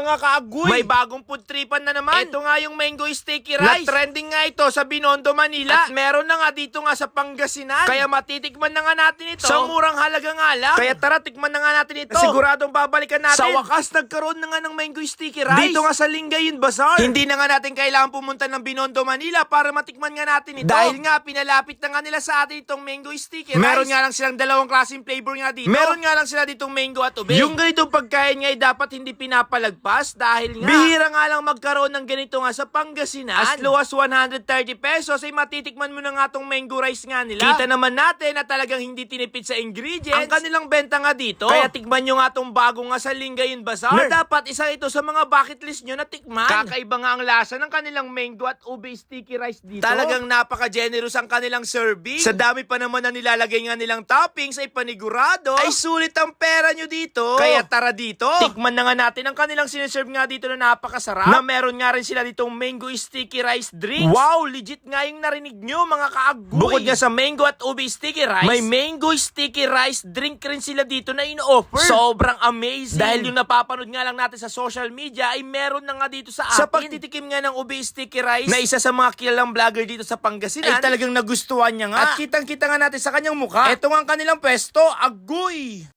mga kaagoy. May bagong food tripan na naman. Ito nga yung mango sticky rice. Na trending nga ito sa Binondo, Manila. At meron na nga dito nga sa Pangasinan. Kaya matitikman na nga natin ito. Sa murang halaga nga lang. Kaya tara, tikman na nga natin ito. Siguradong babalikan natin. Sa wakas, nagkaroon na nga ng mango sticky rice. Dito nga sa Lingayen Bazaar. Hindi na nga natin kailangan pumunta ng Binondo, Manila para matikman nga natin ito. Dahil nga, pinalapit na nga nila sa atin itong mango sticky rice. Meron nga lang silang dalawang klaseng flavor nga dito. Meron nga lang sila ditong mango at ube. Yung ganitong pagkain nga ay dapat hindi pinapalagpas dahil nga bihira nga lang magkaroon ng ganito nga sa Pangasinan. As low as 130 pesos ay matitikman mo na nga tong mango rice nga nila. Kita naman natin na talagang hindi tinipid sa ingredients. Ang kanilang benta nga dito. Kaya tikman nyo nga tong bago nga sa Lingayen Bazaar. Na dapat isa ito sa mga bucket list nyo na tikman. Kakaiba nga ang lasa ng kanilang mango at ube sticky rice dito. Talagang napaka-generous ang kanilang serving. Sa dami pa naman na nilalagay nga nilang toppings ay panigurado. Ay sulit ang pera nyo dito. Kaya tara dito. Tikman na nga natin ang kanilang sineserve nga dito na napakasarap. Na meron nga rin sila ditong mango sticky rice drinks. Wow, legit nga yung narinig nyo mga kaagoy. Bukod nga sa mango at ube sticky rice, may mango sticky rice drink rin sila dito na ino-offer. Sobrang amazing. Dahil yung napapanood nga lang natin sa social media ay meron na nga dito sa atin. Sa pagtitikim nga ng ube sticky rice na isa sa mga kilalang vlogger dito sa Pangasinan ay talagang nagustuhan niya nga. At kitang-kita nga natin sa kanyang mukha. Ito nga ang kanilang pwesto, agoy!